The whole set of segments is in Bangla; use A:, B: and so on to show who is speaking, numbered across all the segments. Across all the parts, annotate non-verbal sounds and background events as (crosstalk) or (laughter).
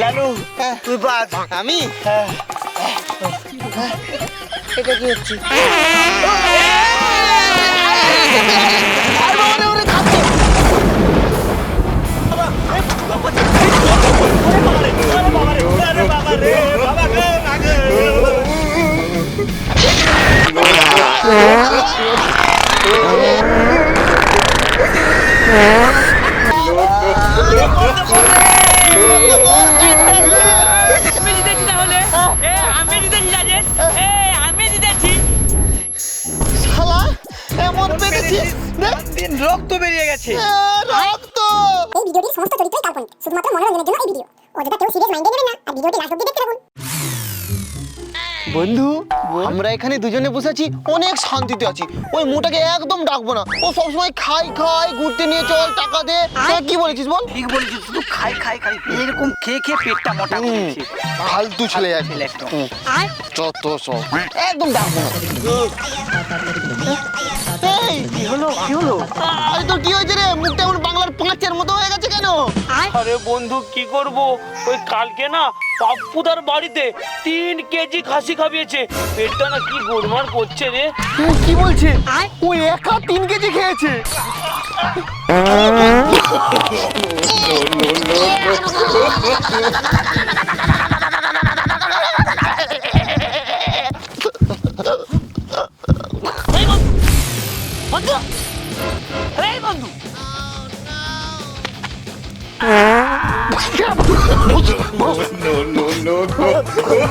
A: লালু তুই বাদ
B: আমি?
A: এটা কি হচ্ছে?
C: আমি জিতেছি তাহলে এ আমি জিতেছি রাজেশ এ আমি জিতেছি
B: শালা এমন পেরেছিস?
A: দিন রক্ত বেরিয়ে গেছে।
B: রক্ত।
D: এই ভিডিওটির সমস্ত চরিত্রই কাল্পনিক শুধুমাত্র মনোরঞ্জনের জন্য এই ভিডিও। অযথা কেউ সিরিয়াস মাইন্ডে নেবেন না আর ভিডিওটি লাস্ট অব্দি দেখতে থাকুন।
B: বন্ধু আমরা এখানে দুজনে বসে আছি অনেক শান্তিতে আছি। ওই মুটাকে একদম ডাকবো না। ও সবসময় খাই খাই ঘুরতে নিয়ে চল টাকা দে। কি বলেছিস বল?
A: ঠিক বলেছিস শুধু খাই খাই খাই। এরকম খেয়ে খেয়ে পেটটা মোটা
B: ফালতু ছেলে আছে। যত সব। একদম ডাকবো না। এই
A: কি হলো? কি হলো?
B: আরে তো কি হয়েছে রে? মুখটা
C: আরে বন্ধু কি করব? ওই কালকে না পাপ্পুদার বাড়িতে তিন কেজি খাসি খাবিয়েছে। পেটটা না কি গোলমাল করছে রে?
B: তুই কি বলছে? ও একা তিন কেজি খেয়েছে। (laughs) (laughs)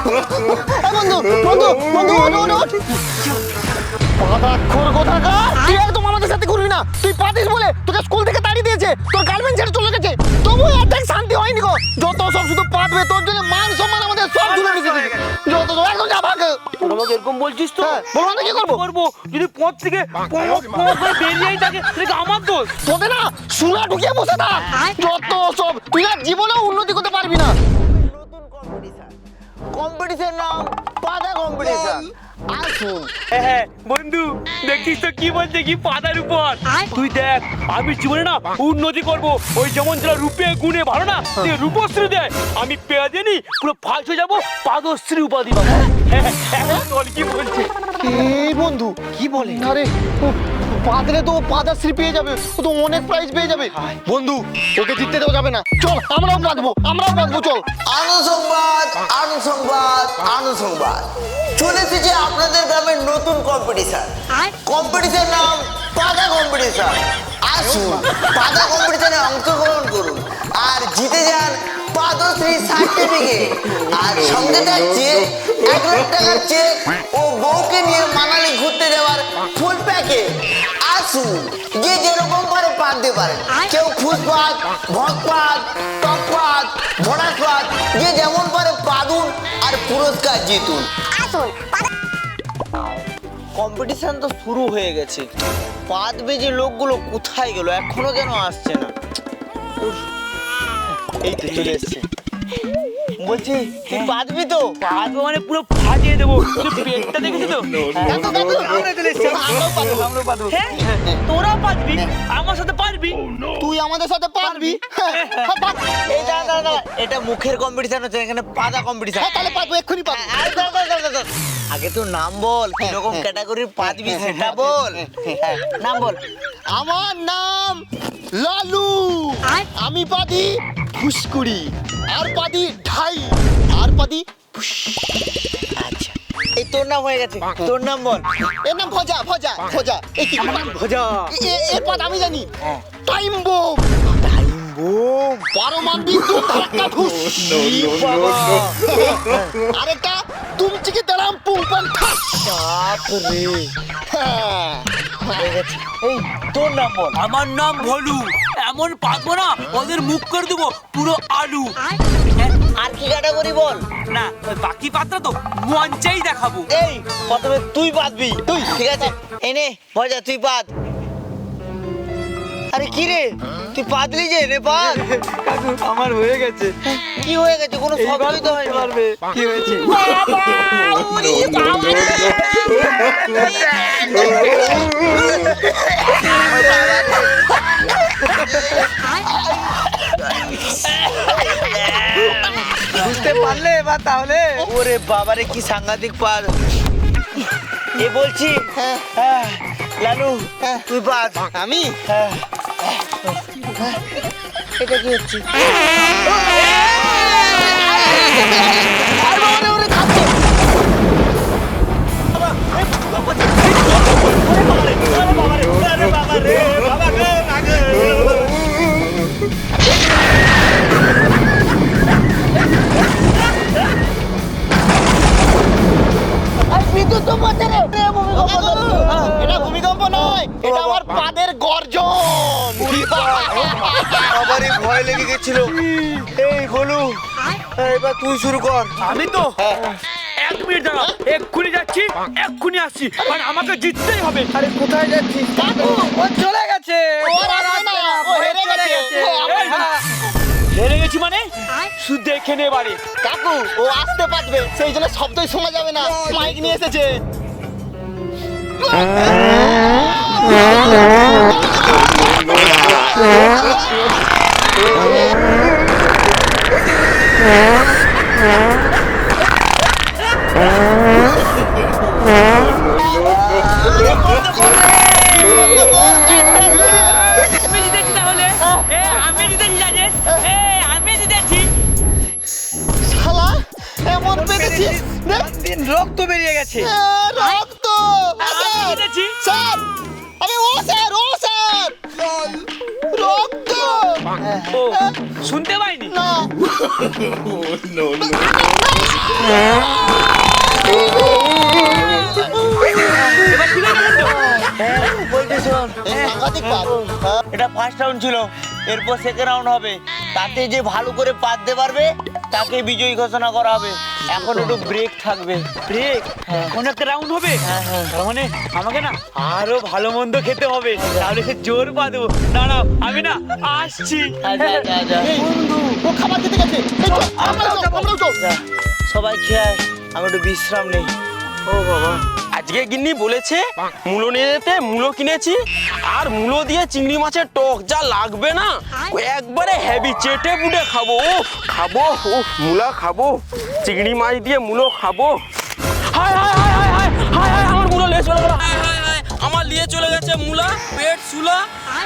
C: বন্ধু বন্ধু বন্ধু
B: ওঠ, ওঠ, ওঠ। কোথাকার তুই একদম আমাদের সাথে ঘুরবি না। তুই পাতিস বলে তোকে স্কুল থেকে তাড়িয়ে দিয়েছে। তোর গার্লফ্রেন্ড ছেড়ে চলে গেছে। তবু এক শান্তি হয়নি গো। যত সব শুধু পাতবে তোর জন্য মান সম্মান আমাদের সব যত সব একদম যা ভাগ।
C: আমাকে এরকম বলছিস তো?
B: হ্যাঁ, বলব না, কি করব?
C: করব? যদি পথ থেকে বেরিয়েই আমার দোষ?
B: তোদের না সুরা ঢুকিয়ে বসে থাক। যত সব আসুন
C: হ্যাঁ, হ্যাঁ বন্ধু দেখিস তো কি বলছে কি পাতার উপর। তুই দেখ আমি জীবনে না উন্নতি করব। ওই যেমন যারা রূপে গুণে ভালো না সে রূপশ্রী দেয়। আমি পেয়ে জানি পুরো ফাঁস হয়ে যাব পাদশ্রী উপাধি পাবো। হ্যাঁ, হ্যাঁ, এখন কি বলছে?
B: এই বন্ধু কি বলে? আরে ও পাদরে তো পাদাশ্রী পেয়ে যাবে ও তো অনেক প্রাইজ পেয়ে যাবে। বন্ধু ওকে জিততে দেওয়া যাবে না। চল আমরাও বাঁধবো আমরাও বাঁধবো চল।
E: আনুসংবাদ আনুসংবাদ আনুসংবাদ। চলে এসেছে আপনাদের গ্রামের নতুন কম্পিটিশন কম্পিটিশন নাম পাদা কম্পিটিশন আসুন পাদা কম্পিটিশনে অংশগ্রহণ করুন আর জিতে যান পাদশ্রী সার্টিফিকেট আর সঙ্গে থাকছে এক লাখ টাকার চেক ও বউকে নিয়ে মানালি ঘুরতে যাওয়ার ফুল প্যাকেজ আসুন যে যেরকম পারে পাততে পারেন কেউ ফুসপাত ভটপাত টকপাত ভরাসপাত যে যেমন পারে পাদুন আর পুরস্কার জিতুন।
D: আসুন।
A: কম্পিটিশন তো শুরু হয়ে গেছে। পাতবে যে লোকগুলো কোথায় গেল? এখনও কেন আসছে না। এই তো চলে এসছে। বলছি তুই পাতবি তো?
C: পাতবো মানে পুরো ফাটিয়ে দেবো। তুই পেটটা দেখেছিস তো? (laughs)
A: পাতবো
C: হ্যাঁ। তোরাও পারবি আমার সাথে পারবি।
B: তুই আমাদের সাথে পারবি? হ্যাঁ, হ্যাঁ,
A: এই না না না এটা মুখের কম্পিটিশন হচ্ছে এখানে পাতা কম্পিটিশন
B: হ্যাঁ, তাহলে পাতবো এক্ষুনি পাতবো
A: আগে তো নাম বল কীরকম ক্যাটাগরির পাতবি সেটা বল। হ্যাঁ, নাম বল।
B: আমার নাম লালু। আমি পাদি ফুসকুড়ি আর পাদি ঢাই। আর পাদি ফুস।
A: এই তোর নাম হয়ে গেছে। তোর নাম বল।
B: এর নাম ভজা ভজা ভজা। এই কি
A: ভজা।
B: এর পাদ আমি জানি। Time bomb.
A: বোম।
B: পারমাণবিক ধাক্কা (laughs) ঠুস আরেকটা পুং ঠাস।
A: বাপরে
B: হ্যাঁ।
A: হয়ে এই তোর নাম বল।
C: আমার নাম ভলু। এমন পাতবো না ওদের মুখ করে দেবো পুরো আলু।
A: আর কি ক্যাটাগরি বল?
C: না ওই বাকি পাত্রা তো মঞ্চেই দেখাবো।
A: এই প্রথমে তুই পাতবি তুই ঠিক আছে? এনে ভজা তুই পাত আরে কি রে? তুই পাতলি যে নে পাত
B: আমার হয়ে গেছে।
A: কি হয়ে গেছে? কোনো শব্দই তো হয়নি।
B: পারবে কি হয়েছে।
A: বুঝতে (laughs) (laughs) (laughs) পারলে এবার তাহলে? ওরে বাবারে কি সাংঘাতিক পার এ বলছি হ্যাঁ, লালু তুই বাদ।
B: আমি?
A: হ্যাঁ। এটা কি হচ্ছে?
B: এটা এটা আমার পাদের গর্জন।
A: আবারই ভয় লেগে গেছিল। এই বলু এবার তুই শুরু কর।
C: আমি তো এক মিনিট দাঁড়া এক্ষুনি যাচ্ছি এক্ষুনি আসছি আর আমাকে জিততেই হবে।
A: আরে কোথায় যাচ্ছিস? ও চলে গেছে।
B: ও আসবে না, ও হেরে গেছে। ও
C: হেরে গেছি মানে? শুধু দেখে নে এবারে
B: কাকু ও আসতে পারবে। সেই জন্য শব্দই শোনা যাবে না। মাইক নিয়ে এসেছে।
A: রক্ত বেরিয়ে গেছে।
B: ও
C: শুনতে পাইনি।
B: না।
C: এবার ঠিক আছে
A: হ্যাঁ। বলছি শোন
B: হ্যাঁ।
A: এটা ফার্স্ট রাউন্ড ছিল এরপর সেকেন্ড রাউন্ড হবে। তাতে যে ভালো করে পাততে পারবে তাকে বিজয়ী ঘোষণা করা হবে। এখন একটু ব্রেক থাকবে।
C: ব্রেক কোন একটা রাউন্ড হবে?
A: হ্যাঁ, হ্যাঁ।
C: তার মানে আমাকে না আরও ভালো মন্দ খেতে হবে। তাহলে সে জোর পা দেবো। না না আমি না আসছি।
A: আচ্ছা আচ্ছা আচ্ছা।
B: ও খাবার খেতে গেছে। আমরাও আমরাও।
A: সবাই খেয়ে আমি একটু বিশ্রাম নেই। ও বাবা।
F: আজকে গিন্নি বলেছে মূলো নিয়ে যেতে মূলো কিনেছি আর মূলো দিয়ে চিংড়ি মাছের টক যা লাগবে না ও একবারে হেভি চেটে পুটে খাব। ও খাব ও মূলা খাব চিংড়ি মাছ দিয়ে মূলো খাব। হায় হায় হায় হায় হায় হায় হায় আমার মূলো লেগে চলে গেল। হায় হায় হায় আমার নিয়ে চলে গেছে মূলা পেট সুলা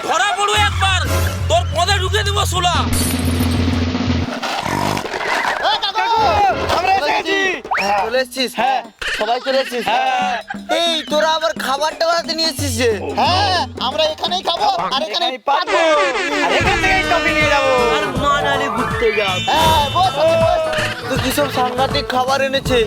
F: ধরা পড়ু একবার। তোর পদে ঢুকে দেবো সুলা।
A: চলে এসছিস হ্যাঁ। সবাই চলে এসছিস? হ্যাঁ। এই তোরা আবার খাবার টাবারতে নিয়ে এসছিস
B: হ্যাঁ আমরা এখানেই খাব আর এখানেই পাবো।
A: আর এখান থেকেই টপি নিয়ে যাব। আর মানালি ঘুরতে যাব
B: হ্যাঁ বস বস, বস।
A: তো কি সব সাংঘাতিক খাবার এনেছে?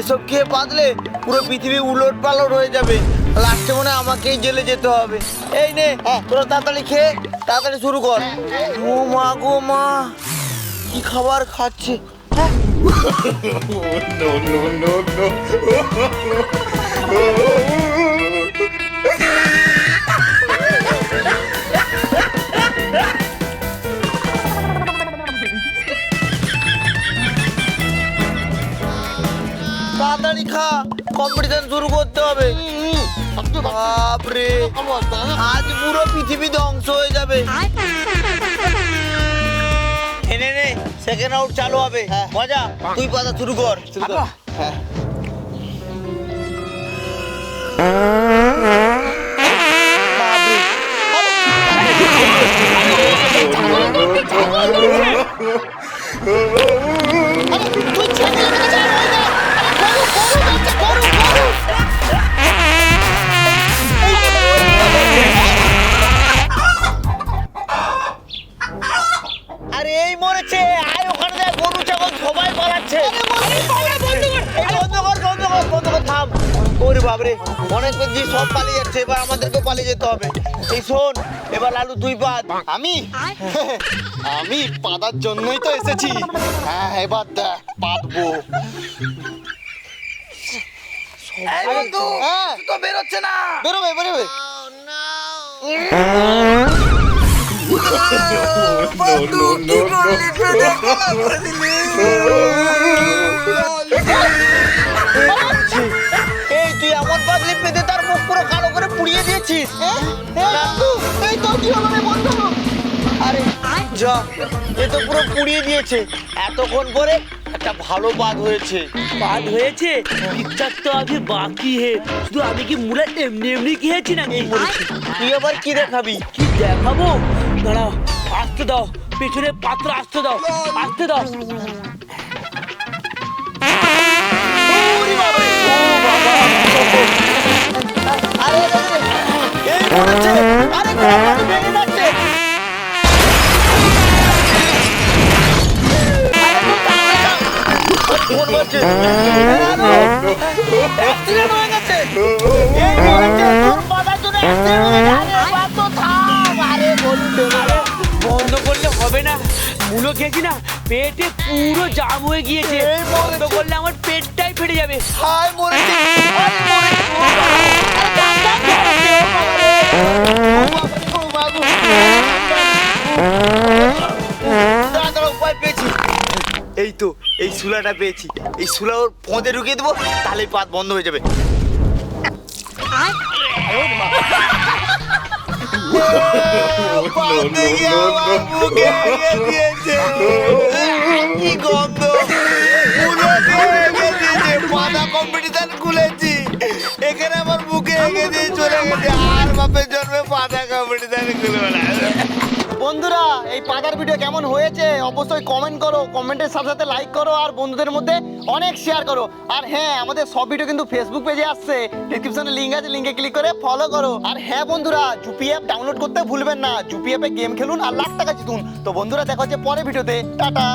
A: এসব খেয়ে বাদলে পুরো পৃথিবী উলট পালট হয়ে যাবে। লাস্টে মনে হয় আমাকেই জেলে যেতে হবে। এই নে তোরা তাড়াতাড়ি খেয়ে তাড়াতাড়ি শুরু কর। ও মা গো মা কি খাবার খাচ্ছে? হ্যাঁ? তাড়াতাড়ি খা কম্পিটিশন শুরু করতে হবে। বাপরে আজ পুরো পৃথিবী ধ্বংস হয়ে যাবে। এনে নে সেকেন্ড রাউন্ড চালু হবে। মজা তুই পাতা শুরু কর। শুরু কর।
B: তুই
A: ওরে বাবরে অনেক বেশি সব পালিয়ে যাচ্ছে এবার আমাদেরকে পালিয়ে যেতে হবে। এই শোন এবার লালু তুই বাদ।
B: আমি? আমি পাদার জন্যই তো এসেছি। হ্যাঁ এবার দেখ পাতবো। হ্যাঁ।
A: বেরোচ্ছে না।
B: বেরোবে বেরোবে। (laughs)
A: মুখ পুরো কালো করে পুড়িয়ে দিয়েছিস
B: এই তো কি হলো রে বন্ধু?
A: আরে যা এ তো পুরো পুড়িয়ে দিয়েছে। এতক্ষণ পরে একটা ভালো পাদ হয়েছে।
C: বাদ হয়েছে? পিকচার তো আমি বাকি হে। শুধু আমি কি মুলা এমনি এমনি খেয়েছি না এই
A: তুই আবার কি দেখাবি?
C: কি দেখাবো? দাঁড়াও আসতে দাও। পেছনে পাত্র আসতে দাও। আসতে দাও। ওরে বাবারে, ও বাবা।
A: পড়েছে আরে ঘরটা ভেঙে যাচ্ছে আরে তুই তাড়াতাড়ি যাও। ফোন বাজছে। Accident হয়ে গেছে। এই পড়েছে, তোর বাবার জন্য accident হয়ে গেছে। আরে বাবা, তো থাম। আরে বলুন দে,
C: বন্ধ করলে হবে না মুলো খেয়েছি না পেটে পুরো জাম হয়ে গিয়েছে বন্ধ করলে আমার পেটটাই ফেটে যাবে
A: হায় এই তো এই সুলাটা পেয়েছি এই সুলা ওর পদে ঢুকিয়ে দেবো তাহলে পাত বন্ধ হয়ে যাবে কি গন্ধ বাপের জন্মে পাতা কম্পিটিশন খুলবে না
B: বন্ধুরা, এই পাতার ভিডিও কেমন হয়েছে অবশ্যই কমেন্ট করো কমেন্টের সাথে সাথে লাইক করো আর বন্ধুদের মধ্যে অনেক শেয়ার করো। আর হ্যাঁ আমাদের সব ভিডিও কিন্তু ফেসবুক পেজে আসছে। ডিসক্রিপশনে লিঙ্ক আছে লিঙ্কে ক্লিক করে ফলো করো। আর হ্যাঁ বন্ধুরা জুপি অ্যাপ ডাউনলোড করতে ভুলবেন না। জুপি অ্যাপে গেম খেলুন আর লাখ টাকা জিতুন। তো বন্ধুরা, দেখা হচ্ছে পরে ভিডিওতে টাটা।